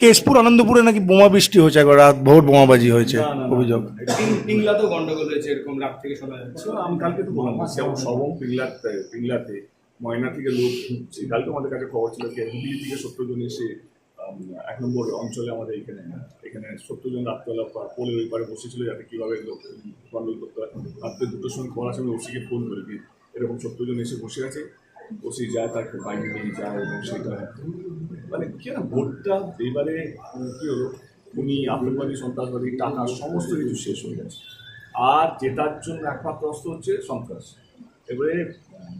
কেশপুর আনন্দপুরে নাকি বোমা বৃষ্টি হয়েছে একবার রাত ভোর বোমাবাজি হয়েছে অভিযোগ। পিংলাতেও গন্ডগোল হয়েছে এরকম রাত থেকে শোনা যাচ্ছে। আমি কালকে তো বললাম যেমন সবম পিংলাতে পিংলাতে ময়না থেকে লোক ঢুকছে। কালকে আমাদের কাছে খবর ছিল যে হুগলি থেকে সত্তর জন এসে এক নম্বর অঞ্চলে আমাদের এখানে এখানে সত্তর জন রাত্রেবেলা পোলের ওই পারে বসেছিল যাতে কীভাবে লোক গন্ডল করতে হয় রাত্রে দুটোর সময় খবর আসে আমি ওসিকে ফোন করি যে এরকম সত্তর জন এসে বসে আছে ওসি যায় তার বাইরে নিয়ে যায় এবং সেটা মানে কি ভোটটা এবারে কি হলো উনি আতঙ্কবাদী, সন্ত্রাসবাদী, টাকা, সমস্ত কিছু শেষ হয়ে গেছে। আর জেতার জন্য একমাত্র অস্ত্র হচ্ছে সন্ত্রাস। এবারে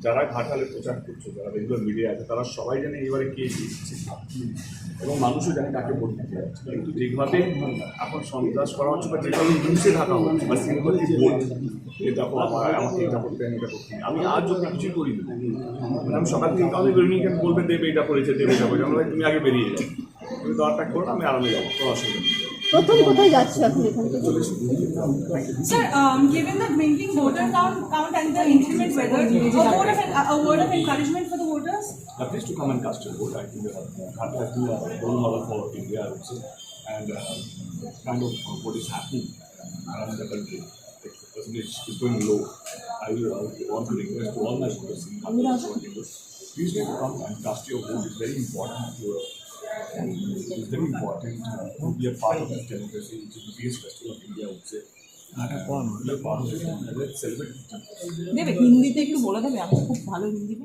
যারা ঘাটালে প্রচার করছে, যারা রেগুলার মিডিয়া আছে, তারা সবাই জানে এবারে কে জিতছে এবং মানুষও জানে কাকে ভোট দিতে যাচ্ছে। কিন্তু যেভাবে এখন সন্ত্রাস করা হচ্ছে বা যেভাবে নিউজে ঢাকা হচ্ছে বা সিম্পলি ভোট এটা আমার আমাকে এটা করতে এটা করতে আমি আজ অব্দি কিছুই করিনি। মানে আমি সকাল থেকে কাউকে বেরোনি কেন বলবে দেবে এটা করেছে, দেবে এটা করেছে। আমরা তুমি আগে বেরিয়ে যাও। তুমি দরটা করো আমি আরামে যাব, কোনো অসুবিধা নেই। প্রথম কোথায় যাচ্ছে এখন এখান থেকে Sir, um, given the dwindling voter count, count and the increment weather, a word of, a word of encouragement for the voters? Uh, please to come and cast your vote. I think uh, Ghat has been a role model for India, I would say, and uh, kind of uh, what is happening around the country. Like, the percentage is going low. I will uh, want to request to all my voters in Bangladesh, please do come and cast your vote. It's very important to uh, it's very important uh, to be a part of this democracy, which is the biggest festival of India, I would say. And uh, and. দেবে হিন্দিতে একটু বলে দেবে আমি খুব ভালো হিন্দি